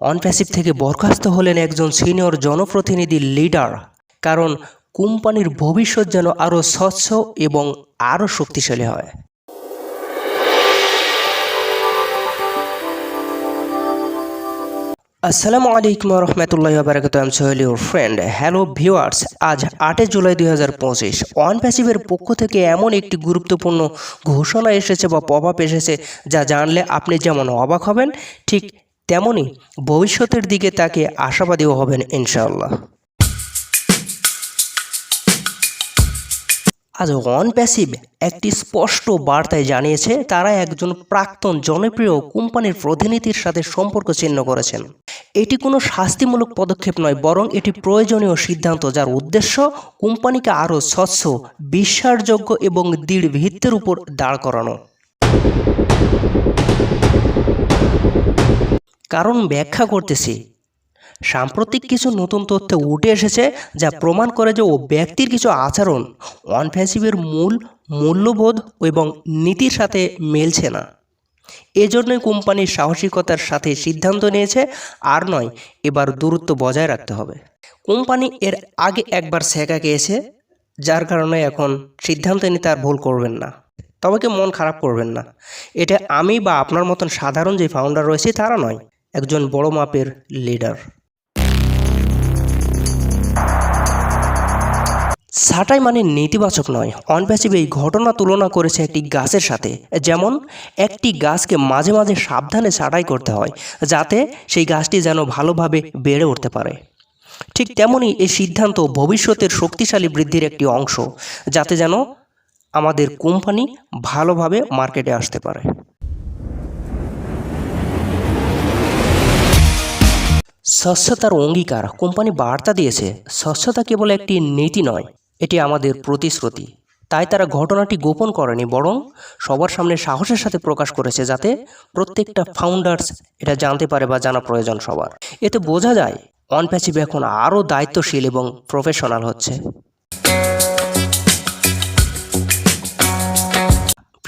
On passive থেকে বরখাস্ত হলেন একজন সিনিয়র জনপ্রতিনিধি লিডার, কারণ কোম্পানির ভবিষ্যৎ যেন আরও স্বচ্ছ এবং আরও শক্তিশালী হয়। আসসালামু আলাইকুম রহমতুল্লাহ বারাকাত I'm Sohel your friend hello viewers আজ আটই জুলাই দুই হাজার পঁচিশ। অন প্যাসিভের পক্ষ থেকে এমন একটি গুরুত্বপূর্ণ ঘোষণা এসেছে বা প্রভাব এসেছে যা জানলে আপনি যেমন অবাক হবেন, ঠিক তেমনই ভবিষ্যতের দিকে তাকে আশাবাদীও হবেন ইনশাআল্লাহ। আজ ওয়ান প্যাসিভ একটি স্পষ্ট বার্তায় জানিয়েছে, তারা একজন প্রাক্তন জনপ্রিয় কোম্পানির প্রতিনিধির সাথে সম্পর্ক চিহ্ন করেছেন। এটি কোনো শাস্তিমূলক পদক্ষেপ নয়, বরং এটি প্রয়োজনীয় সিদ্ধান্ত যার উদ্দেশ্য কোম্পানিকে আরও স্বচ্ছ, বিশ্বাসযোগ্য এবং দৃঢ় ভিত্তের উপর দাঁড় করানো। কারণ ব্যাখ্যা করতেছি। সাম্প্রতিক কিছু নতুন তথ্য উঠে এসেছে যা প্রমাণ করে যে ও ব্যক্তির কিছু আচরণ অনফ্যাসিভের মূল, মূল্যবোধ এবং নীতির সাথে মেলছে না। এজন্যই কোম্পানির সাহসিকতার সাথে সিদ্ধান্ত নিয়েছে, আর নয়, এবার দূরত্ব বজায় রাখতে হবে। কোম্পানি এর আগে একবার সেকা গিয়েছে যার কারণে এখন সিদ্ধান্ত নিতে আর ভুল করবেন না। তবে কি মন খারাপ করবেন না? এটা আমি বা আপনার মতন সাধারণ যে ফাউন্ডার রয়েছে তারা নয়। একজন বড় মাপের লিডার। ছাঁটাই মানে নেতিবাচক নয়, অনপ্যাসিভ এই ঘটনা তুলনা করেছে একটি গাছের সাথে। যেমন, একটি গাছকে মাঝে মাঝে সাবধানে ছাঁটাই করতে হয়, যাতে সেই গাছটি যেন ভালোভাবে বেড়ে উঠতে পারে। ঠিক তেমনই এই সিদ্ধান্ত ভবিষ্যতের শক্তিশালী বৃদ্ধির একটি অংশ, যাতে যেন আমাদের কোম্পানি ভালোভাবে মার্কেটে আসতে পারে। স্বচ্ছতার অঙ্গীকার কোম্পানি বার্তা দিয়েছে, স্বচ্ছতা কেবল একটি নীতি নয়, এটি আমাদের প্রতিশ্রুতি। তাই তারা ঘটনাটি গোপন করেনি, বরং সবার সামনে সাহসের সাথে প্রকাশ করেছে যাতে প্রত্যেকটা ফাউন্ডার্স এটা জানতে পারে বা জানা প্রয়োজন সবার। এতে বোঝা যায় অনপ্যাচিভ এখন আরও দায়িত্বশীল এবং প্রফেশনাল হচ্ছে।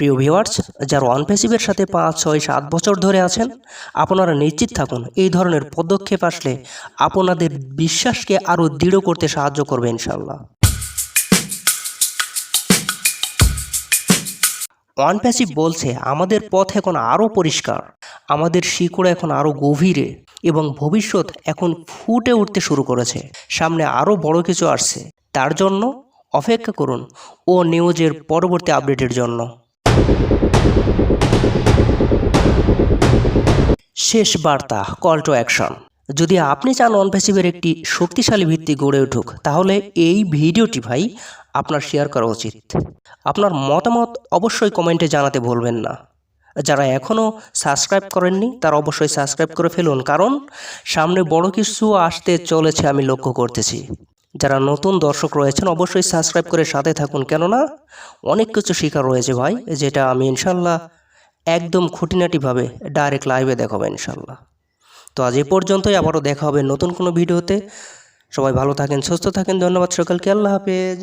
প্রিয় ভিউয়ার্স, যারা অনপ্যাসিভের সাথে পাঁচ, ছয়, সাত বছর ধরে আছেন, আপনারা নিশ্চিত থাকুন, এই ধরনের পদক্ষেপ আসলে আপনাদের বিশ্বাসকে আরও দৃঢ় করতে সাহায্য করবে ইনশাল্লাহ অনপ্যাসিভ বলছে, আমাদের পথ এখন আরও পরিষ্কার, আমাদের শিকড় এখন আরও গভীরে এবং ভবিষ্যৎ এখন ফুটে উঠতে শুরু করেছে, সামনে আরও বড় কিছু আসছে। তার জন্য অপেক্ষা করুন ও নিউজের পরবর্তী আপডেটের জন্য। শেষ বার্তা কল টু অ্যাকশন যদি আপনি চান অনপ্যাসিভের একটি শক্তিশালী ভিত্তি গড়ে উঠুক, তাহলে এই ভিডিওটি ভাই আপনার শেয়ার করা উচিত। আপনার মতামত অবশ্যই কমেন্টে জানাতে ভুলবেন না। যারা এখনও সাবস্ক্রাইব করেননি, তারা অবশ্যই সাবস্ক্রাইব করে ফেলুন, কারণ সামনে বড় কিছু আসতে চলেছে আমি লক্ষ্য করতেছি। যারা নতুন দর্শক রয়েছেন, অবশ্যই সাবস্ক্রাইব করে সাথে থাকুন। কেননা অনেক কিছু শেখার রয়েছে ভাই, যেটা আমি ইনশাল্লাহ একদম খুঁটিনাটিভাবে ডাইরেক্ট লাইভে দেখাবো ইনশাল্লাহ। তো আজ এ পর্যন্তই, আবারও দেখা হবে নতুন কোনো ভিডিওতে। সবাই ভালো থাকেন, সুস্থ থাকেন, ধন্যবাদ সকলকে, আল্লাহ হাফেজ।